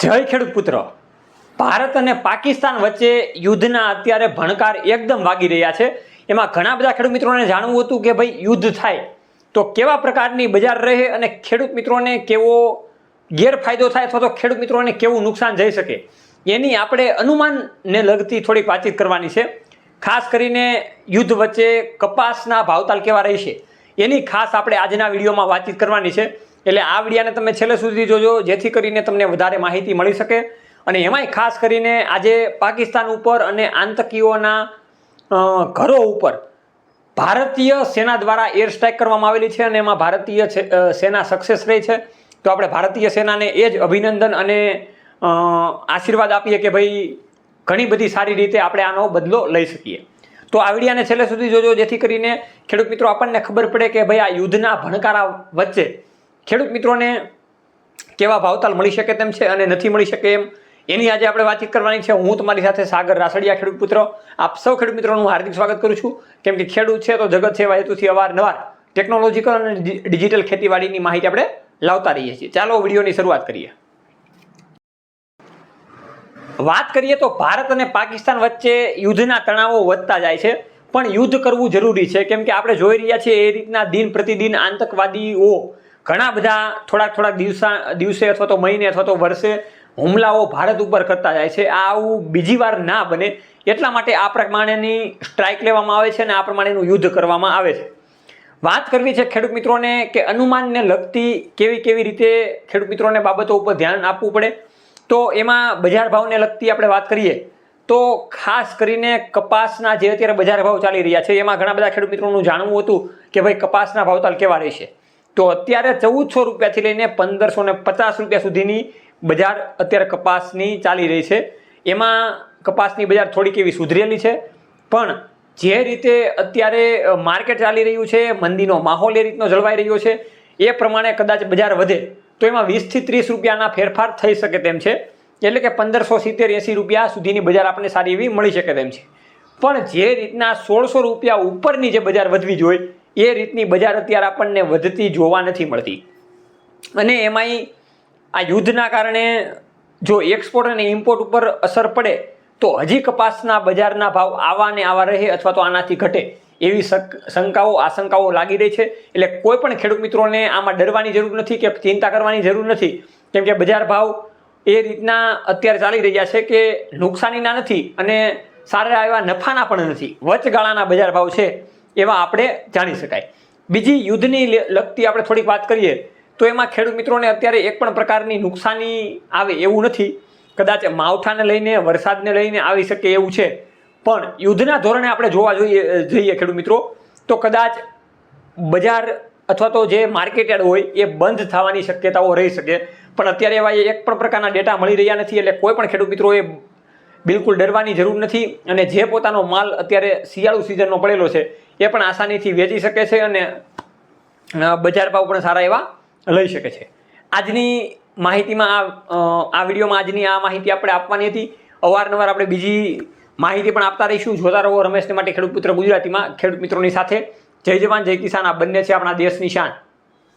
જય ખેડૂત પુત્ર. ભારત અને પાકિસ્તાન વચ્ચે યુદ્ધના અત્યારે ભણકાર એકદમ વાગી રહ્યા છે. એમાં ઘણા બધા ખેડૂત મિત્રોને જાણવું હતું કે ભાઈ યુદ્ધ થાય તો કેવા પ્રકારની બજાર રહે અને ખેડૂત મિત્રોને કેવો ગેરફાયદો થાય અથવા તો ખેડૂત મિત્રોને કેવું નુકસાન જઈ શકે. એની આપણે અનુમાનને લગતી થોડીક વાતચીત કરવાની છે. ખાસ કરીને યુદ્ધ વચ્ચે કપાસના ભાવતાલ કેવા રહેશે એની ખાસ આપણે આજના વિડીયોમાં વાતચીત કરવાની છે. એટલે આ વિડીયાને તમે છેલ્લે સુધી જોજો, જેથી કરીને તમને વધારે માહિતી મળી શકે. અને એમાંય ખાસ કરીને આજે પાકિસ્તાન ઉપર અને આતંકીઓના ઘરો ઉપર ભારતીય સેના દ્વારા એર સ્ટ્રાઇક કરવામાં આવેલી છે અને એમાં ભારતીય સેના સક્સેસ રહી છે. તો આપણે ભારતીય સેનાને એ જ અભિનંદન અને આશીર્વાદ આપીએ કે ભાઈ ઘણી બધી સારી રીતે આપણે આનો બદલો લઈ શકીએ. તો આ વિડીયાને છેલ્લે સુધી જોજો, જેથી કરીને ખેડૂત મિત્રો આપણને ખબર પડે કે ભાઈ આ યુદ્ધના ભણકારા વચ્ચે ખેડૂત મિત્રોને કેવા ભાવતાલ મળી શકે તેમ છે અને નથી મળી શકે એમ? એની આજે આપણે વાતચીત કરવાની છે. હું તમારી સાથે સાગર રાસડિયા ખેડૂત પુત્ર, આપ સૌ ખેડૂત મિત્રોનું હાર્દિક સ્વાગત કરું છું. કેમ કે ખેડૂત છે તો જગત છે હેતુથી અવારનવાર ટેકનોલોજીકલ અને ડિજિટલ ખેતીવાડીની માહિતી આપણે લાવતા રહીએ છીએ. ચાલો વિડીયોની શરૂઆત કરીએ. વાત કરીએ તો ભારત અને પાકિસ્તાન વચ્ચે યુદ્ધના તણાવો વધતા જાય છે, પણ યુદ્ધ કરવું જરૂરી છે. કેમ કે આપણે જોઈ રહ્યા છીએ એ રીતના દિન પ્રતિદિન આતંકવાદીઓ ઘણા બધા થોડાક થોડાક દિવસા, દિવસે અથવા તો મહિને અથવા તો વર્ષે હુમલાઓ ભારત ઉપર કરતા જાય છે. આવું બીજી વાર ના બને. એટલા માટે આ પ્રમાણેની સ્ટ્રાઇક લેવામાં આવે છે અને આ પ્રમાણેનું યુદ્ધ કરવામાં આવે છે. વાત કરવી છે ખેડૂત મિત્રોને કે અનુમાનને લગતી કેવી કેવી રીતે ખેડૂત મિત્રોને બાબતો ઉપર ધ્યાન આપવું પડે. તો એમાં બજાર ભાવને લગતી આપણે વાત કરીએ. તો ખાસ કરીને કપાસના જે અત્યારે બજાર ભાવ ચાલી રહ્યા છે, એમાં ઘણા બધા ખેડૂત મિત્રોનું જાણવું હતું કે ભાઈ કપાસના ભાવતાલ કેવા રહેશે? તો અત્યારે ચૌદસો રૂપિયાથી લઈને પંદરસો ને પચાસ રૂપિયા સુધીની બજાર અત્યારે કપાસની ચાલી રહી છે. એમાં કપાસની બજાર થોડીક એવી સુધરેલી છે. પણ જે રીતે અત્યારે માર્કેટ ચાલી રહ્યું છે, મંદીનો માહોલ એ રીતનો જળવાઈ રહ્યો છે, એ પ્રમાણે કદાચ બજાર વધે, તો એમાં વીસથી ત્રીસ રૂપિયાના ફેરફાર થઈ શકે તેમ છે. એટલે કે પંદરસો સિત્તેર એંસી રૂપિયા સુધીની બજાર આપણને સારી એવી મળી શકે તેમ છે. પણ જે રીતના સોળસો રૂપિયા ઉપરની જે બજાર વધવી જોઈએ એ રીતની બજાર અત્યારે આપણને વધતી જોવા નથી મળતી. અને એમાંય આ યુદ્ધના કારણે જો એક્સપોર્ટ અને ઇમ્પોર્ટ ઉપર અસર પડે, તો હજી કપાસના બજારના ભાવ આવા ને આવા રહે અથવા તો આનાથી ઘટે એવી શંકાઓ, આશંકાઓ લાગી રહી છે. એટલે કોઈ પણ ખેડૂત મિત્રોને આમાં ડરવાની જરૂર નથી કે ચિંતા કરવાની જરૂર નથી. કેમ કે બજાર ભાવ એ રીતના અત્યારે ચાલી રહ્યા છે કે નુકસાનીના નથી અને સારા એવા નફાના પણ નથી. વચગાળાના બજાર ભાવ છે. એવા આપણે જાણી શકાય. બીજી યુદ્ધની લગતી આપણે થોડીક વાત કરીએ, તો એમાં ખેડૂત મિત્રોને અત્યારે એક પણ પ્રકારની નુકસાની આવે એવું નથી. કદાચ માવઠાને લઈને, વરસાદને લઈને આવી શકે એવું છે. પણ યુદ્ધના ધોરણે આપણે જોવા જોઈએ જઈએ ખેડૂત મિત્રો, તો કદાચ બજાર અથવા તો જે માર્કેટેડ હોય, એ બંધ થવાની શક્યતાઓ રહી શકે. પણ અત્યારે એવા એક પણ પ્રકારના ડેટા મળી રહ્યા નથી, એટલે કોઈ પણ ખેડૂત મિત્રોએ બિલકુલ ડરવાની જરૂર નથી. અને જે પોતાનો માલ અત્યારે શિયાળુ સિઝનનો પડેલો છે એ પણ આસાનીથી વેચી શકે છે અને બજાર ભાવ પણ સારા એવા લઈ શકે છે. આજની માહિતીમાં આ આ વિડીયોમાં આજની આ માહિતી આપણે આપવાની હતી. અવારનવાર આપણે બીજી માહિતી પણ આપતા રહીશું. જોતા રહો રમેશને માટે ખેડૂત પુત્ર ગુજરાતીમાં. ખેડૂત મિત્રોની સાથે જય જવાન, જય કિસાન. આ બંને છે આપણા દેશની શાન.